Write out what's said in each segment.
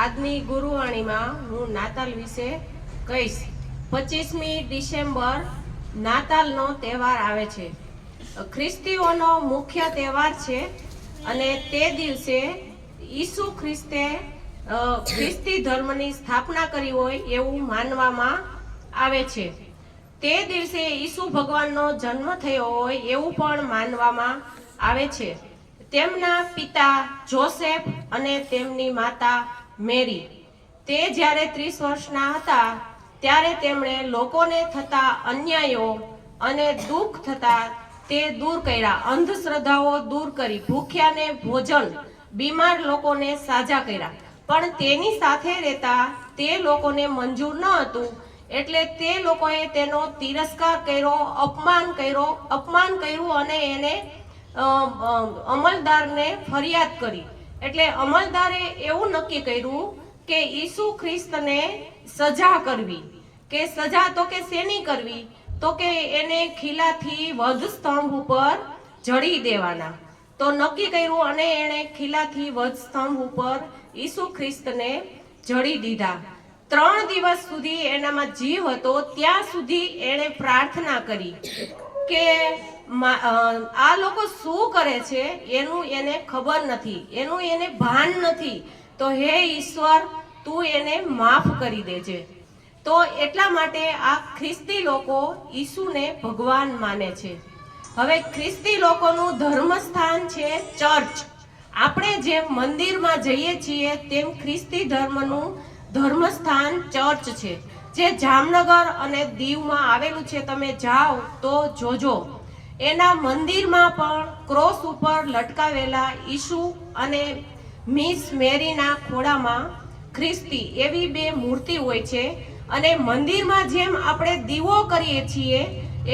આજની ગુરુવાણીમાં હું નાતાલ વિશે કહીશ. પચીસમી ડિસેમ્બર નાતાલનો તહેવાર આવે છે. ખ્રિસ્તીઓનો મુખ્ય તહેવાર છે અને તે દિવસે ઈસુ ખ્રિસ્તે ખ્રિસ્તી ધર્મની સ્થાપના કરી હોય એવું માનવામાં આવે છે. તે દિવસે ઈસુ ભગવાનનો જન્મ થયો હોય એવું પણ માનવામાં આવે છે. તેમના પિતા જોસેફ અને તેમની માતા મેરી. તે જ્યારે ત્રીસ વર્ષના હતા, ત્યારે તેમણે લોકોને થતા અન્યાયો અને દુઃખ થતા તે દૂર કર્યા. અંધશ્રદ્ધાઓ દૂર કરી ભૂખ્યાને ભોજન, બીમાર લોકોને સાજા કર્યા. પણ તેની સાથે રહેતા તે લોકોને મંજૂર ન હતું, એટલે તે લોકોએ તેનો તિરસ્કાર કર્યો, અપમાન કર્યો, અપમાન કર્યું અને એને અમલદારને ફરિયાદ કરી. એટલે અમલદારે એવું નક્કી કર્યું કે ઈસુ ખ્રિસ્તને સજા કરવી. કે સજા તો કે શેની કરવી? તો કે એને ખીલાથી વધ સ્તંભ ઉપર જડી દેવાના. તો નક્કી કર્યું અને એણે ખીલાથી વધ સ્તંભ ઉપર ઈસુ ખ્રિસ્તને જડી દીધા. ત્રણ દિવસ સુધી એનામાં જીવ હતો, ત્યાં સુધી એણે પ્રાર્થના કરી કે આ લોકો શું કરે છે એનું એને ખબર નથી. એનું એને ભાન નથી. તો હે ઈશ્વર, તું એને માફ કરી દેજે. તો એટલા માટે આ ખ્રિસ્તી લોકો ઈસુને ભગવાન માને છે. હવે ખ્રિસ્તી લોકોનું ધર્મસ્થાન છે ચર્ચ. આપણે જેમ મંદિરમાં જઈએ છીએ, તેમ ખ્રિસ્તી ધર્મનું ધર્મસ્થાન ચર્ચ છે. જે જામનગર અને દીવમાં આવેલું છે, તમે જાઓ તો જોજો. એના મંદિરમાં પણ ક્રોસ ઉપર લટકાવેલા ઈસુ અને મિસ મેરીના ખોળામાં ખ્રિસ્તી એવી બે મૂર્તિ હોય છે અને મંદિરમાં જેમ આપણે દીવો કરીએ છીએ,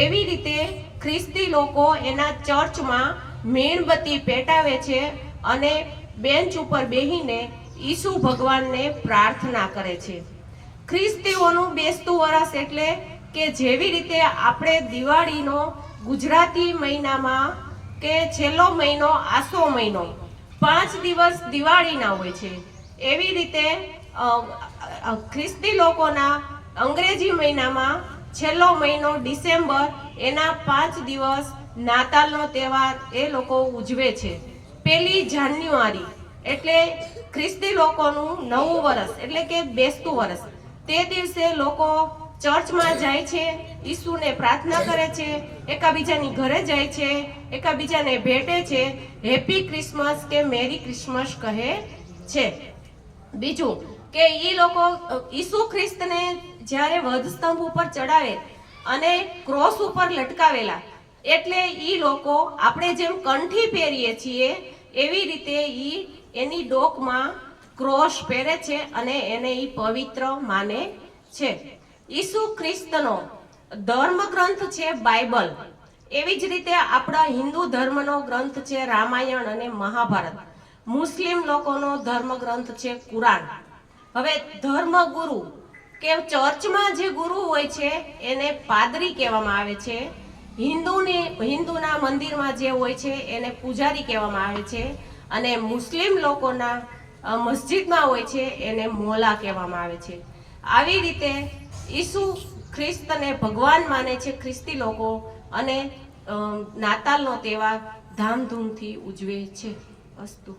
એવી રીતે ખ્રિસ્તી લોકો એના ચર્ચમાં મીણબત્તી પેટાવે છે અને બેન્ચ ઉપર બેહીને ઈસુ ભગવાનને પ્રાર્થના કરે છે. ખ્રિસ્તીઓનું બેસતું વરસ એટલે કે જેવી રીતે આપણે દિવાળીનો ગુજરાતી મહિનામાં કે છેલ્લો મહિનો, આસો મહિનો, પાંચ દિવસ દિવાળીના હોય છે. એવી રીતે ખ્રિસ્તી લોકોના અંગ્રેજી મહિનામાં છેલ્લો મહિનો ડિસેમ્બર, એના પાંચ દિવસ નાતાલનો તહેવાર એ લોકો ઉજવે છે. પેલી જાન્યુઆરી, એટલે ખ્રિસ્તી લોકોનું નવું વર્ષ એટલે કે બેસતું વર્ષ તે દિવસે લોકો ચર્ચમાં જાય છે, ઈસુને પ્રાર્થના કરે છે, એકાબીજાની ઘરે જાય છે, એકાબીજાને ભેટે છે, હેપી ક્રિસમસ કે મેરી ક્રિસમસ કહે છે. બીજું કે એ લોકો, ઈસુ ખ્રિસ્તને જ્યારે વધસ્તંભ ઉપર ચડાવે અને ક્રોસ ઉપર લટકાવેલા, એટલે એ લોકો આપણે જેમ કંઠી પહેરીએ છીએ, એવી રીતે એ એની ડોકમાં ક્રોસ પહેરે છે અને એને એ પવિત્ર માને છે. ઈસુ ખ્રિસ્તનો ધર્મ ગ્રંથ છે બાઇબલ. એવી જ રીતે આપણા હિન્દુ ધર્મનો ગ્રંથ છે રામાયણ અને મહાભારત. મુસ્લિમ લોકોનો ધર્મ ગ્રંથ છે કુરાન. હવે ધર્મગુરુ કે ચર્ચમાં જે ગુરુ હોય છે, એને પાદરી કહેવામાં આવે છે. હિન્દુની, હિન્દુના મંદિરમાં જે હોય છે, એને પૂજારી કહેવામાં આવે છે. અને મુસ્લિમ લોકોના મસ્જિદમાં હોય છે, એને મોલા કહેવામાં આવે છે. આવી રીતે ઈસુ ખ્રિસ્તને ભગવાન માને છે ખ્રિસ્તી લોકો અને નાતાલનો તહેવાર ધામધૂમથી ઉજવે છે અસ્તુ.